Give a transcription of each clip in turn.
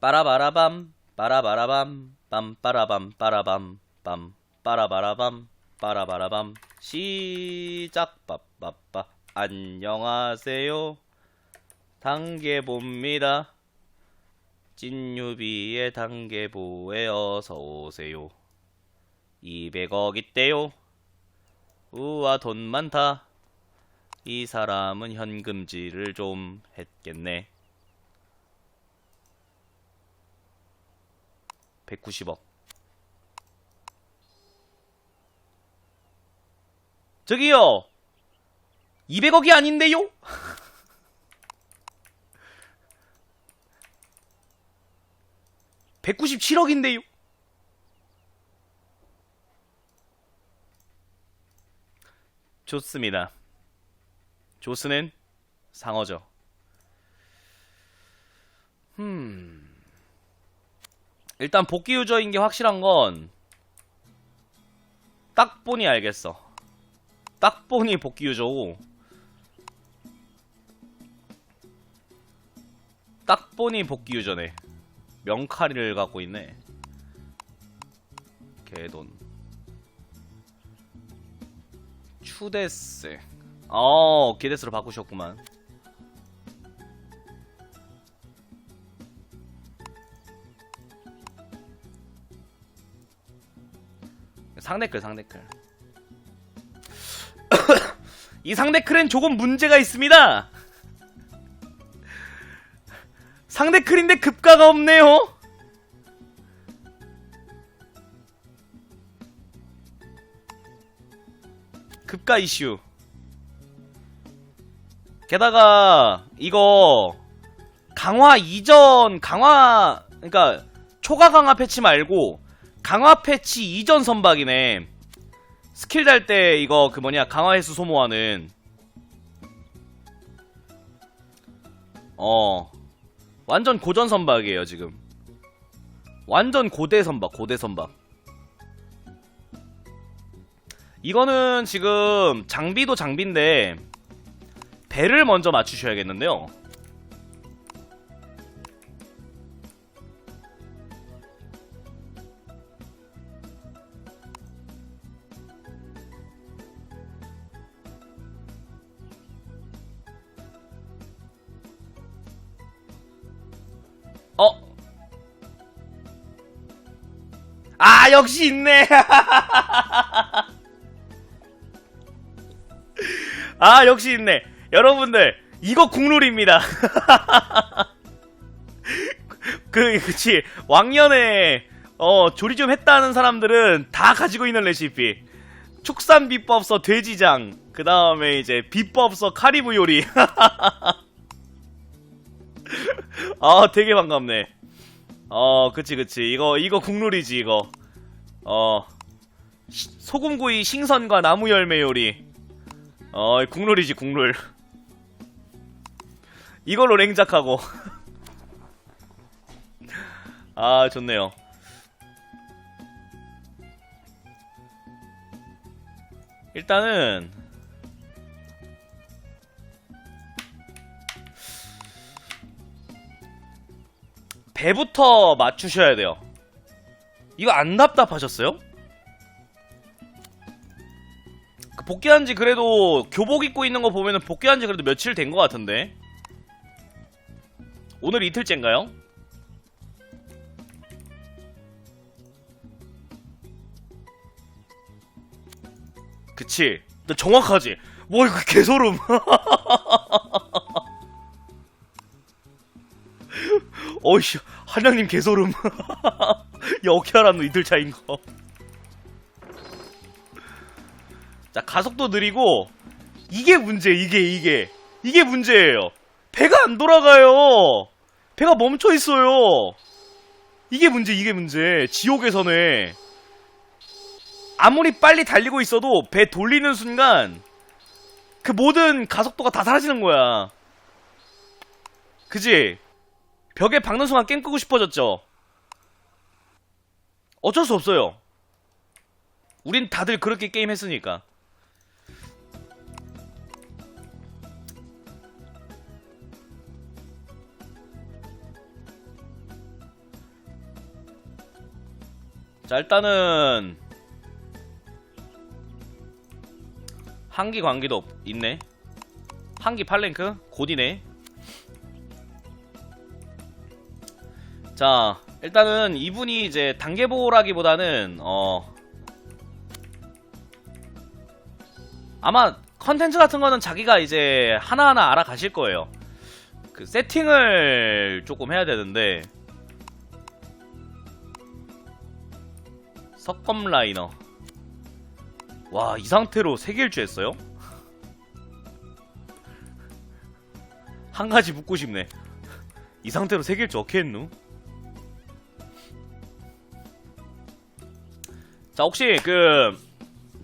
빠라바라밤 빠라바라밤 빰빠라밤 빠라밤 빰 빠라바라밤 빠라바라밤. 시작. 빠빠빠. 안녕하세요. 단계봅니다. 찐유비의 단계보에 어서오세요. 200억 있대요. 우와 돈 많다. 이 사람은 현금질을 좀 했겠네 190억. 저기요! 200억이 아닌데요? (197억인데요) 좋습니다. 조스는 상어죠. 음. 일단 복귀 유저인 게 확실한 건 딱 보니 알겠어. 딱 보니 복귀 유저고 딱 보니 복귀 유저네. 명카리를 갖고 있네. 개돈. 추데스. 어, 게데스로 바꾸셨구만. 상대클 상대클. 이 상대클엔 조금 문제가 있습니다. 상대클인데 급가가 없네요. 급가 이슈. 게다가 이거 강화 이전 강화 그러니까 초과 강화 패치 말고 강화 패치 이전 선박이네. 스킬 달 때 이거 그 뭐냐 강화 횟수 소모하는 어 완전 고전 선박이에요 지금. 완전 고대 선박 고대 선박. 이거는 지금 장비도 장비인데 배를 먼저 맞추셔야겠는데요. 어? 아, 역시 있네. 아, 역시 있네. 여러분들, 이거 국룰입니다. 그, 그치. 왕년에, 어, 조리 좀 했다는 사람들은 다 가지고 있는 레시피. 축산 비법서 돼지장. 그 다음에 이제 비법서 카리브 요리. 아, 되게 반갑네. 어, 그치, 그치. 이거, 이거 국룰이지, 이거. 어, 시- 소금구이 생선과 나무 열매 요리. 어, 국룰이지, 국룰. 이걸로 냉작하고. 아, 좋네요. 일단은, 배부터 맞추셔야 돼요. 이거 안 답답하셨어요? 그 복귀한 지 그래도 교복 입고 있는 거 보면은 복귀한 지 그래도 며칠 된 것 같은데. 오늘 이틀째인가요? 그치. 너 정확하지? 뭐 이거 개소름. 어이씨, 한양님 개소름. 야, 어떻게 알았노, 이틀 차인 거. 자, 가속도 느리고, 이게 문제, 이게, 이게. 이게 문제예요. 배가 안 돌아가요. 배가 멈춰 있어요. 이게 문제, 이게 문제. 지옥에서네. 아무리 빨리 달리고 있어도 배 돌리는 순간, 그 모든 가속도가 다 사라지는 거야. 그지? 벽에 박는 순간 게임 끄고 싶어졌죠? 어쩔 수 없어요. 우린 다들 그렇게 게임 했으니까. 자, 일단은 한기 관계도 없- 있네. 한기 팔랭크 곧이네. 자, 일단은 이분이 이제 단계보라기보다는 어 아마 컨텐츠 같은 거는 자기가 이제 하나하나 알아가실 거예요. 그 세팅을 조금 해야 되는데 석검 라이너 와 이 상태로 세 개일주 했어요? 한 가지 묻고 싶네 이 상태로 세 개일주 어떻게 했누? 자 혹시 그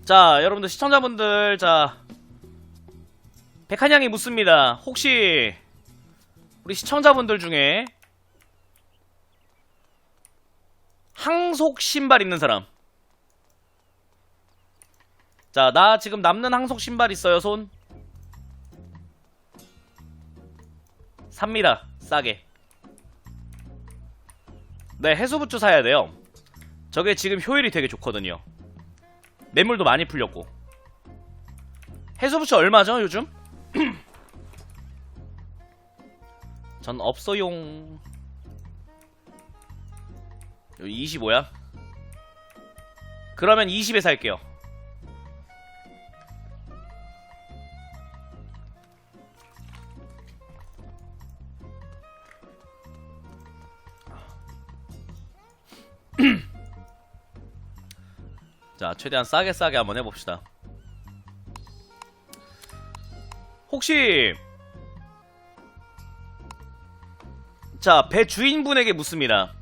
자 여러분들 시청자분들 자 백한양이 묻습니다 혹시 우리 시청자분들 중에 항속 신발 있는 사람 자, 나 지금 남는 항속 신발 있어요, 손? 삽니다. 싸게. 네, 해수부츠 사야 돼요. 저게 지금 효율이 되게 좋거든요. 매물도 많이 풀렸고. 해수부츠 얼마죠, 요즘? 전 없어용. 여기 25야? 그러면 20에 살게요. 최대한 싸게 싸게 한번 해봅시다. 혹시 자, 배 주인분에게 묻습니다.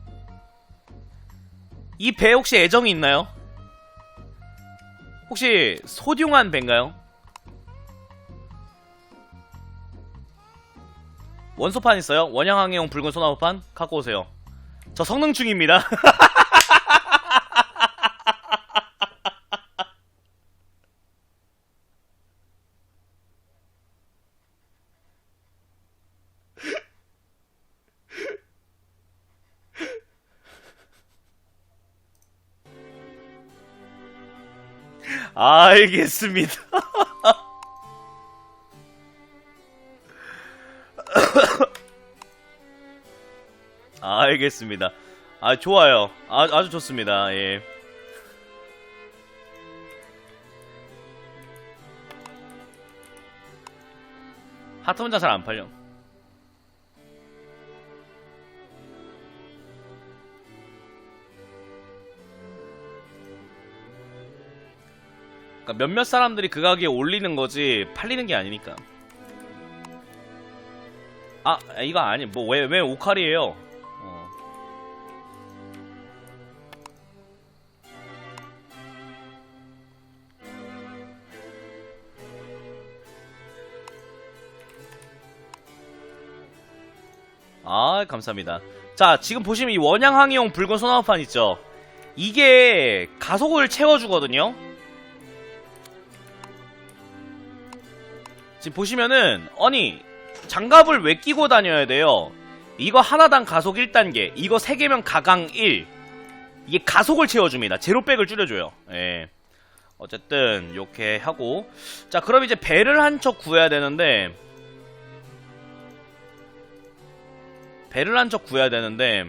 이 배 혹시 애정이 있나요? 혹시 소중한 배인가요? 원소판 있어요? 원양항해용 붉은 소나무판? 갖고 오세요. 저 성능 중입니다. 알겠습니다. 알겠습니다. 아, 좋아요. 아, 아주 좋습니다. 예. 하트 혼자 잘 안 팔려. 몇몇 사람들이 그 가게에 올리는 거지 팔리는 게 아니니까. 아 이거 아니 뭐 왜 왜 오칼이에요? 어. 아 감사합니다. 자 지금 보시면 이 원양항이용 붉은 소나무판 있죠? 이게 가속을 채워주거든요. 지금 보시면은 아니 장갑을 왜 끼고 다녀야 돼요? 이거 하나당 가속 1단계, 이거 3개면 가강 1. 이게 가속을 채워줍니다. 제로백을 줄여줘요. 예. 어쨌든 이렇게 하고 자 그럼 이제 배를 한 척 구해야 되는데 배를 한 척 구해야 되는데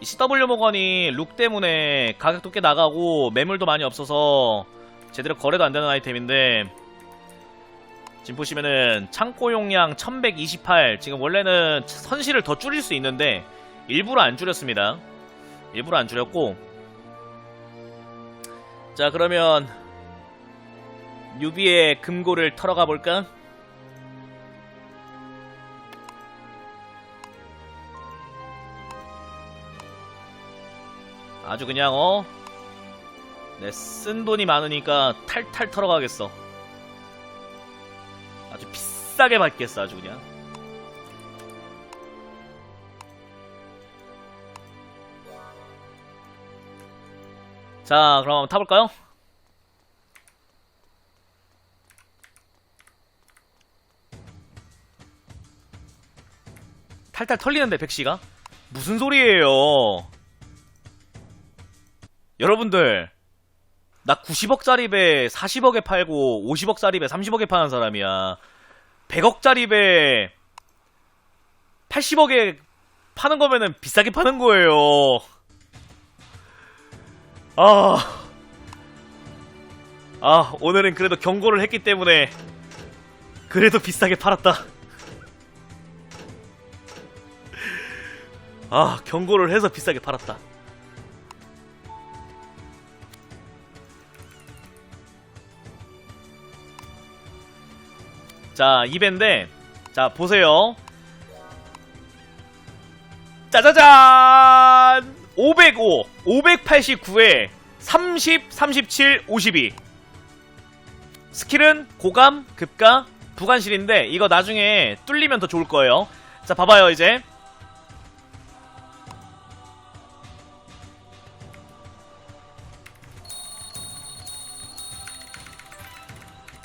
이 CW 모건이 룩 때문에 가격도 꽤 나가고 매물도 많이 없어서 제대로 거래도 안 되는 아이템인데 지금 보시면은 창고 용량 1128 지금 원래는 선실을 더 줄일 수 있는데 일부러 안 줄였습니다 일부러 안 줄였고 자 그러면 유비의 금고를 털어가 볼까? 아주 그냥 어? 내 쓴 돈이 많으니까 탈탈 털어가겠어. 아주 비싸게 받겠어, 아주 그냥. 자, 그럼 타볼까요? 탈탈 털리는데, 백씨가? 무슨 소리예요? 여러분들, 나 90억짜리 배 40억에 팔고 50억짜리 배 30억에 파는 사람이야. 100억짜리 배 80억에 파는 거면은 비싸게 파는 거예요. 아. 아, 오늘은 그래도 경고를 했기 때문에 그래도 비싸게 팔았다. 아, 경고를 해서 비싸게 팔았다. 자, 2배인데, 자, 보세요. 짜자잔! 505, 589에 30, 37, 52. 스킬은 고감, 급가, 부관실인데, 이거 나중에 뚫리면 더 좋을 거예요. 자, 봐봐요, 이제.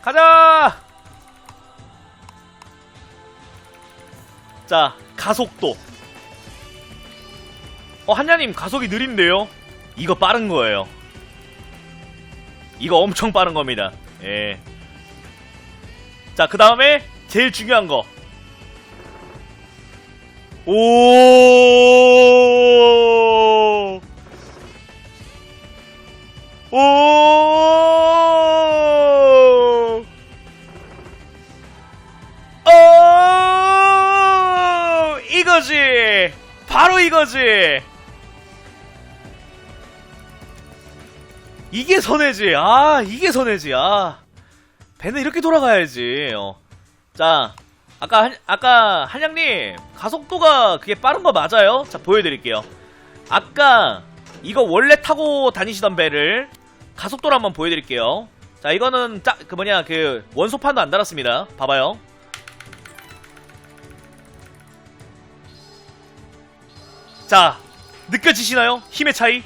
가자! 자, 가속도. 어, 한야님 가속이 느린데요? 이거 빠른 거예요. 이거 엄청 빠른 겁니다. 예. 자, 그 다음에 제일 중요한 거. 오! 오! 바로 이거지! 이게 선해지. 아, 이게 선해지. 아. 배는 이렇게 돌아가야지. 어. 자, 아까, 한, 아까, 한양님, 가속도가 그게 빠른 거 맞아요? 자, 보여드릴게요. 아까, 이거 원래 타고 다니시던 배를 가속도로 한번 보여드릴게요. 자, 이거는 짜, 그 뭐냐, 그, 원소판도 안 달았습니다. 봐봐요. 자, 느껴지시나요? 힘의 차이?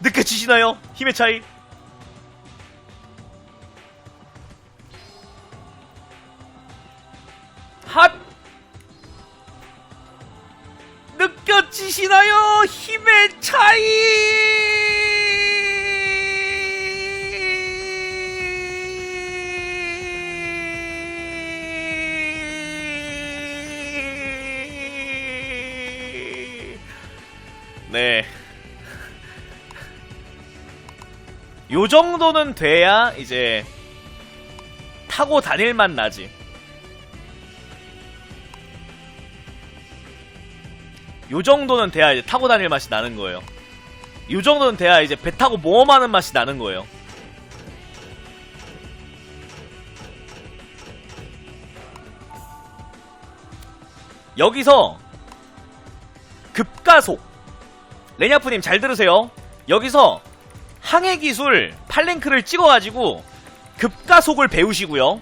느껴지시나요? 힘의 차이? 핫! 느껴지시나요? 힘의 차이! 네. 요 정도는 돼야 이제 타고 다닐만 나지. 요 정도는 돼야 이제 타고 다닐 맛이 나는 거예요. 요 정도는 돼야 이제 배 타고 모험하는 맛이 나는 거예요. 여기서 급가속 레냐프님 잘 들으세요. 여기서 항해 기술 8랭크를 찍어가지고 급가속을 배우시고요.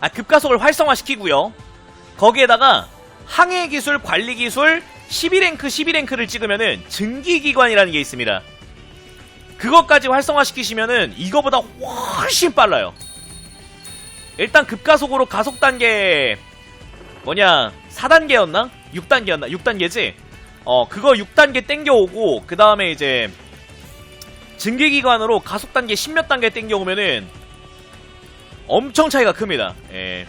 아 급가속을 활성화시키고요. 거기에다가 항해 기술, 관리 기술 12랭크, 12랭크를 찍으면은 증기기관이라는 게 있습니다. 그것까지 활성화시키시면은 이거보다 훨씬 빨라요. 일단 급가속으로 가속 단계 뭐냐 4단계였나? 6단계였나? 6단계지? 어 그거 6단계 땡겨오고 그 다음에 이제 증기기관으로 가속 단계 10몇 단계 땡겨오면은 엄청 차이가 큽니다. 예.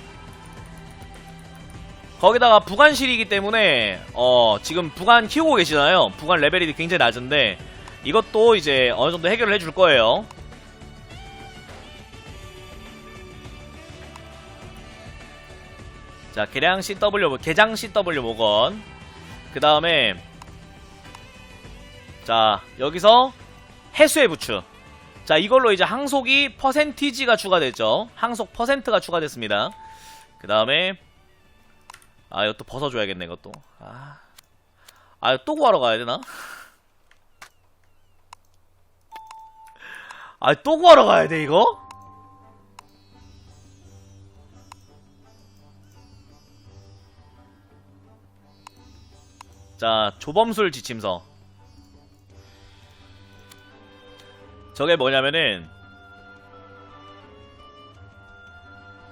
거기다가 부관실이기 때문에 어 지금 부관 키우고 계시잖아요. 부관 레벨이 굉장히 낮은데 이것도 이제 어느 정도 해결을 해줄 거예요. 자, 개량 CW, 개장 CW 모건. 그 다음에, 자, 여기서 해수의 부추. 자, 이걸로 이제 항속이 퍼센티지가 추가됐죠. 항속 퍼센트가 추가됐습니다. 그 다음에, 아, 이것도 벗어줘야겠네, 이것도. 아, 아, 또 구하러 가야 되나? 아, 또 구하러 가야 돼, 이거? 자, 조범술 지침서. 저게 뭐냐면은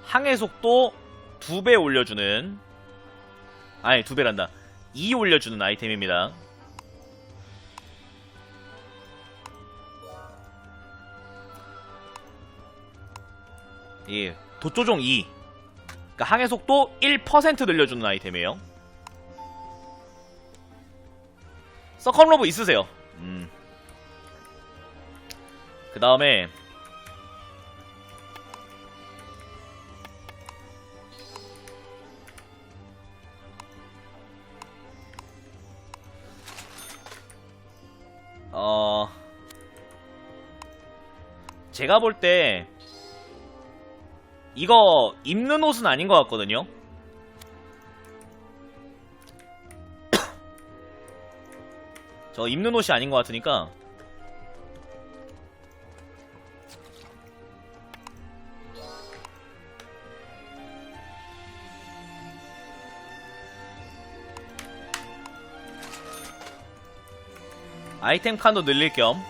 항해 속도 두 배 올려주는 아니 두 배란다 2 올려주는 아이템입니다. 예, 도조종 2. 그러니까 항해 속도 1% 늘려주는 아이템이에요. 서컴 로브 있으세요. 음. 그 다음에 어 제가 볼 때 이거 입는 옷은 아닌 것 같거든요. 저 입는 옷이 아닌 것 같으니까 아이템 칸도 늘릴 겸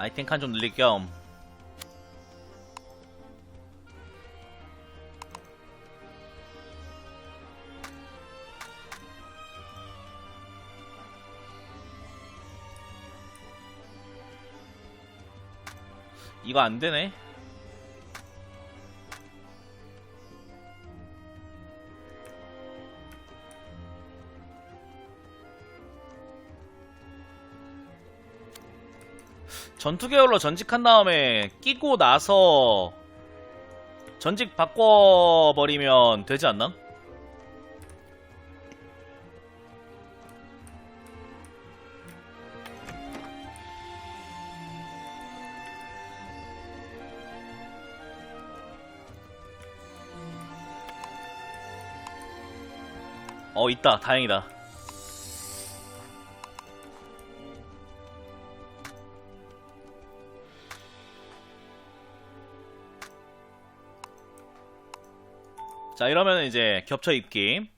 아이템 칸 좀 늘릴 겸 이거 안 되네. 전투 계열로 전직한 다음에 끼고 나서 전직 바꿔버리면 되지 않나? 어 있다 다행이다 자 이러면 이제 겹쳐 입기.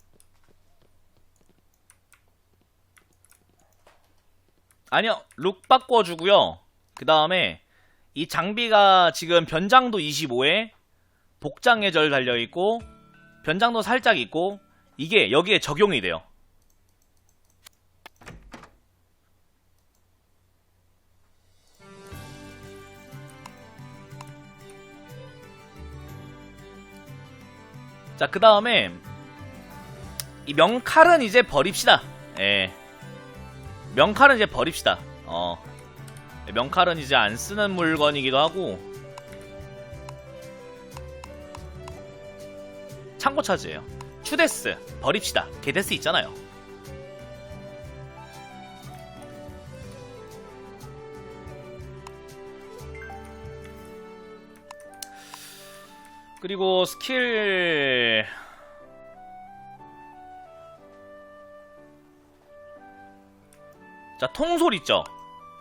아니요 룩 바꿔주고요. 그 다음에 이 장비가 지금 변장도 25에 복장 예절 달려있고 변장도 살짝 있고 이게 여기에 적용이 돼요 자, 그 다음에, 이 명칼은 이제 버립시다. 예. 명칼은 이제 버립시다. 어. 명칼은 이제 안 쓰는 물건이기도 하고, 창고 차지예요. 추데스, 버립시다. 게데스 있잖아요. 그리고 스킬. 자 통솔 있죠?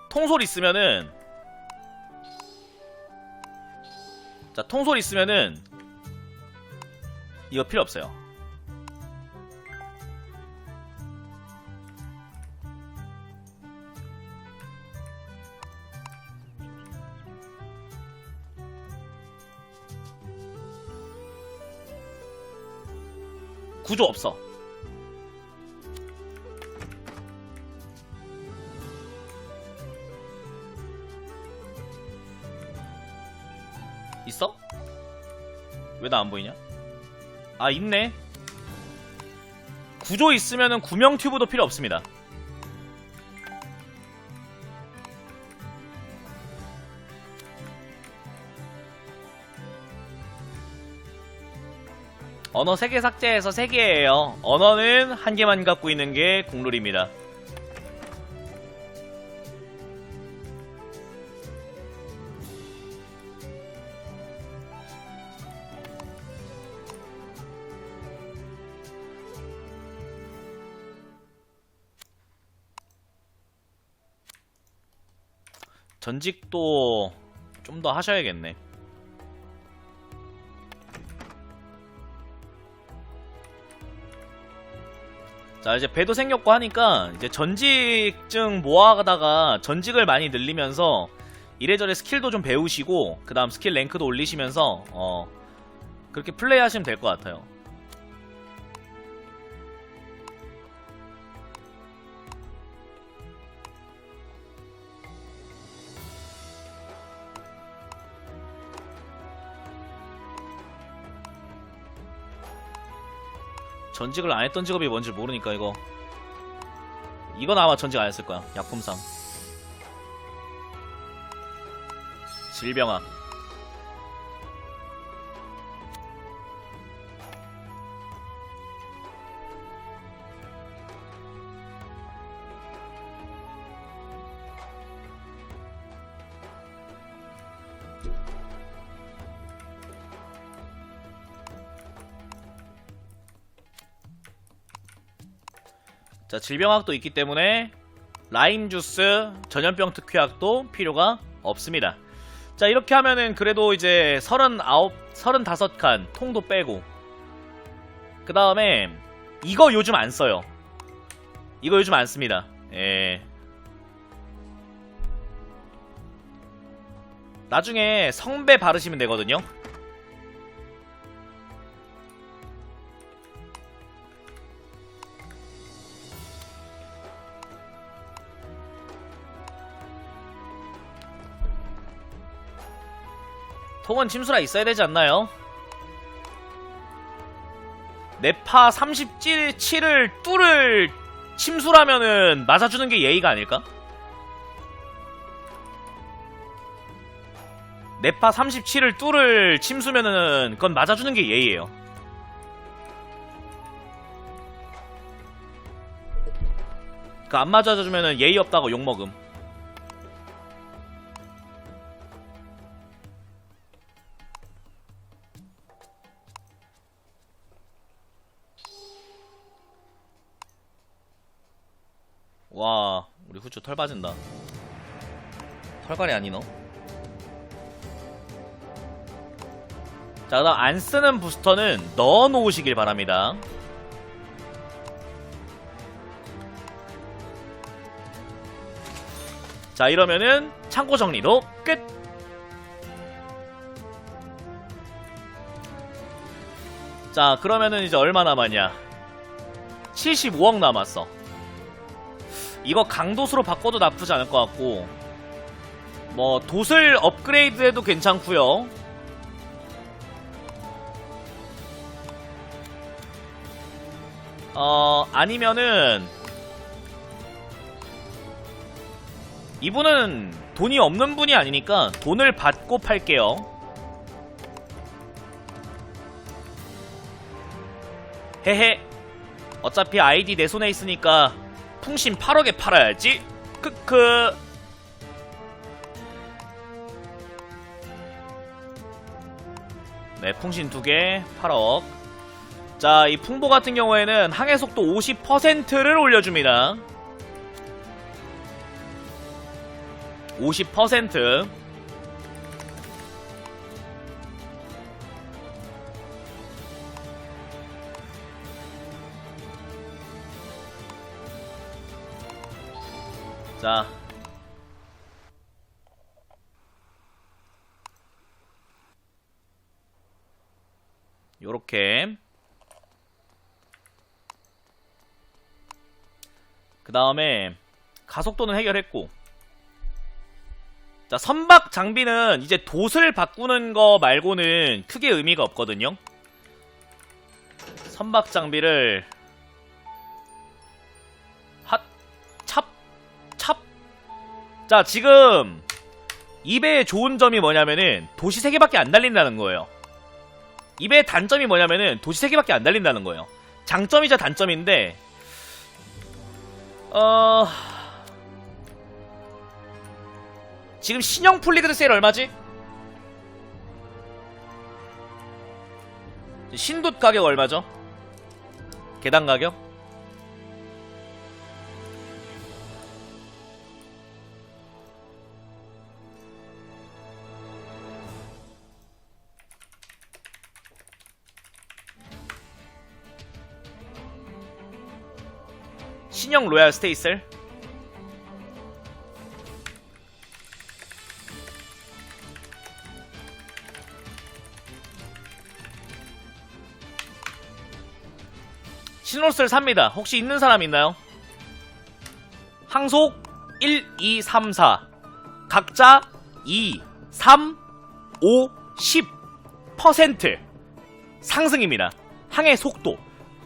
통솔 있으면은. 자 통솔 있으면은 이거 필요 없어요 구조 없어. 있어? 왜 나 안 보이냐? 아, 있네. 구조 있으면은 구명 튜브도 필요 없습니다. 언어 3개 삭제해서 3개예요. 언어는 한 개만 갖고 있는 게 공룰입니다. 전직도 좀 더 하셔야겠네. 자 이제 배도 생겼고 하니까 이제 전직증 모아가다가 전직을 많이 늘리면서 이래저래 스킬도 좀 배우시고 그 다음 스킬 랭크도 올리시면서 어 그렇게 플레이 하시면 될 것 같아요. 전직을 안 했던 직업이 뭔지 모르니까 이거. 이건 아마 전직 안 했을 거야 약품상. 질병아 자 질병학도 있기 때문에 라임 주스 전염병 특효약도 필요가 없습니다. 자 이렇게 하면은 그래도 이제 39, 35칸 통도 빼고 그 다음에 이거 요즘 안 써요. 이거 요즘 안 씁니다. 예. 나중에 성배 바르시면 되거든요. 통은 침수라 있어야 되지 않나요? 네파 37을 뚫을 침수라면은 맞아주는 게 예의가 아닐까? 네파 37을 뚫을 침수면은 그건 맞아주는 게 예의예요. 그 안 맞아주면은 예의 없다고 욕먹음. 와, 우리 후추 털 빠진다. 털갈이 아니노? 자, 그다음 안 쓰는 부스터는 넣어 놓으시길 바랍니다. 자, 이러면은 창고 정리도 끝! 자, 그러면은 이제 얼마 남았냐? 75억 남았어. 이거 강도수로 바꿔도 나쁘지 않을 것 같고. 뭐 돛을 업그레이드해도 괜찮고요. 어 아니면은 이분은 돈이 없는 분이 아니니까 돈을 받고 팔게요. 헤헤. 어차피 아이디 내 손에 있으니까 풍신 8억에 팔아야지. 크크. 네, 풍신 2개 8억. 자, 이 풍보 같은 경우에는 항해 속도 50%를 올려줍니다. 50%. 자. 요렇게. 그 다음에, 가속도는 해결했고. 자, 선박 장비는 이제 돛을 바꾸는 거 말고는 크게 의미가 없거든요. 선박 장비를 자, 지금 이배의 좋은 점이 뭐냐면은 도시 3개밖에 안 달린다는 거예요. 이배의 단점이 뭐냐면은 도시 3개밖에 안 달린다는 거예요. 장점이자 단점인데 어... 지금 신형 풀리그드 세일 얼마지? 신돛 가격 얼마죠? 계단 가격? 신형 로얄 스테이슬 신로스를 삽니다. 혹시 있는 사람 있나요? 항속 1, 2, 3, 4 각자 2, 3, 5, 10% 상승입니다. 항해 속도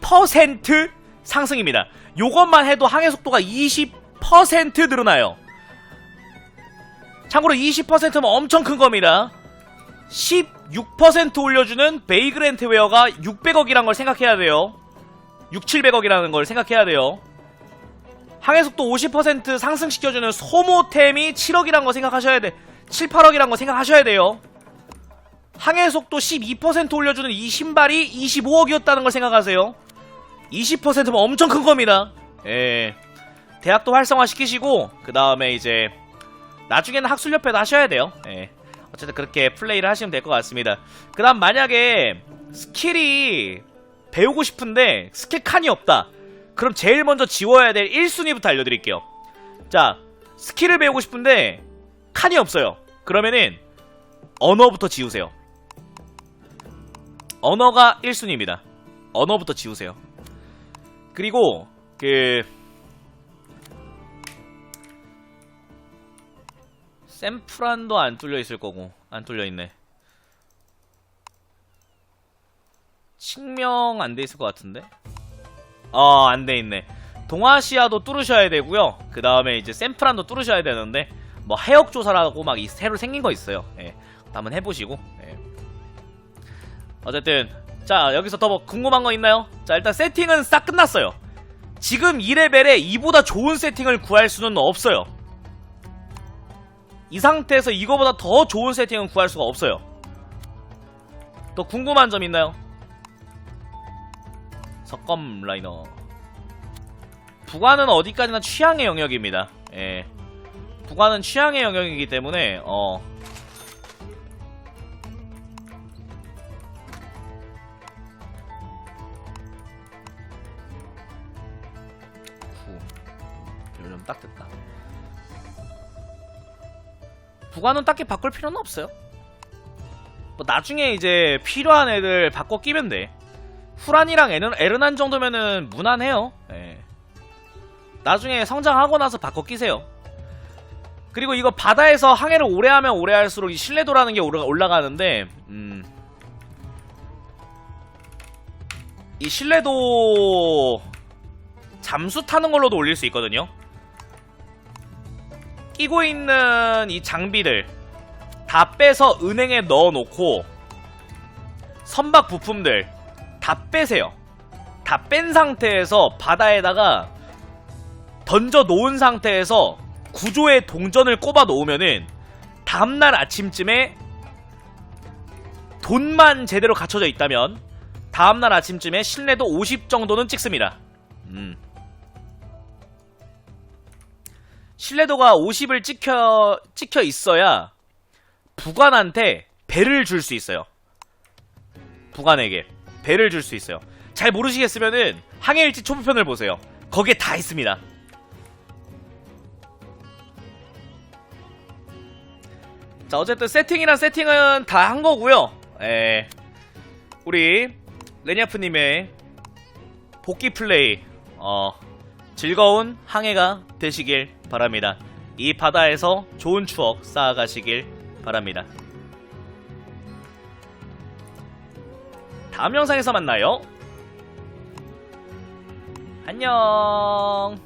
퍼센트 상승입니다. 요것만 해도 항해 속도가 20% 늘어나요. 참고로 20%면 엄청 큰 겁니다. 16% 올려주는 베이그랜트 웨어가 600억이란 걸 생각해야 돼요. 6, 700억이라는 걸 생각해야 돼요. 항해 속도 50% 상승시켜주는 소모템이 7억이란 거 생각하셔야 돼. 7, 8억이란 거 생각하셔야 돼요. 항해 속도 12% 올려주는 이 신발이 25억이었다는 걸 생각하세요. 20%면 엄청 큰 겁니다. 예. 대학도 활성화 시키시고, 그 다음에 이제, 나중에는 학술협회도 하셔야 돼요. 예. 어쨌든 그렇게 플레이를 하시면 될 것 같습니다. 그 다음 만약에 스킬이 배우고 싶은데 스킬 칸이 없다. 그럼 제일 먼저 지워야 될 1순위부터 알려드릴게요. 자, 스킬을 배우고 싶은데 칸이 없어요. 그러면은 언어부터 지우세요. 언어가 1순위입니다. 언어부터 지우세요. 그리고 그 샘프란도 안 뚫려 있을 거고 안 뚫려 있네. 칙명 안 돼 있을 것 같은데? 어, 안 돼 있네. 동아시아도 뚫으셔야 되고요. 그 다음에 이제 샘프란도 뚫으셔야 되는데 뭐 해역 조사라고 막 이 새로 생긴 거 있어요. 예. 한번 해보시고. 예. 어쨌든 자 여기서 더뭐 궁금한 거 있나요? 자 일단 세팅은 싹 끝났어요. 지금 2레벨에 이보다 좋은 세팅을 구할 수는 없어요. 이 상태에서 이거보다 더 좋은 세팅은 구할 수가 없어요. 또 궁금한 점 있나요? 석검 라이너 부관은 어디까지나 취향의 영역입니다. 예. 부관은 취향의 영역이기 때문에 어 이러면 딱 됐다. 부관은 딱히 바꿀 필요는 없어요. 뭐 나중에 이제 필요한 애들 바꿔 끼면 돼. 후란이랑 에르, 에르난 정도면은 무난해요. 예. 나중에 성장하고 나서 바꿔 끼세요. 그리고 이거 바다에서 항해를 오래 하면 오래 할수록 이 신뢰도라는 게 올라- 올라가는데, 음. 이 신뢰도 잠수 타는 걸로도 올릴 수 있거든요. 끼고 있는 이 장비들 다 빼서 은행에 넣어놓고 선박 부품들 다 빼세요. 다 뺀 상태에서 바다에다가 던져 놓은 상태에서 구조의 동전을 꼽아 놓으면은 다음날 아침쯤에 돈만 제대로 갖춰져 있다면 다음날 아침쯤에 신뢰도 50 정도는 찍습니다. 음. 신뢰도가 50을 찍혀 찍혀 있어야 부관한테 배를 줄 수 있어요. 부관에게 배를 줄 수 있어요. 잘 모르시겠으면은 항해일지 초보편을 보세요. 거기에 다 있습니다. 자 어쨌든 세팅이란 세팅은 다 한 거고요. 에 우리 레니아프님의 복귀 플레이 어 즐거운 항해가 되시길 바랍니다. 이 바다에서 좋은 추억 쌓아가시길 바랍니다. 다음 영상에서 만나요. 안녕.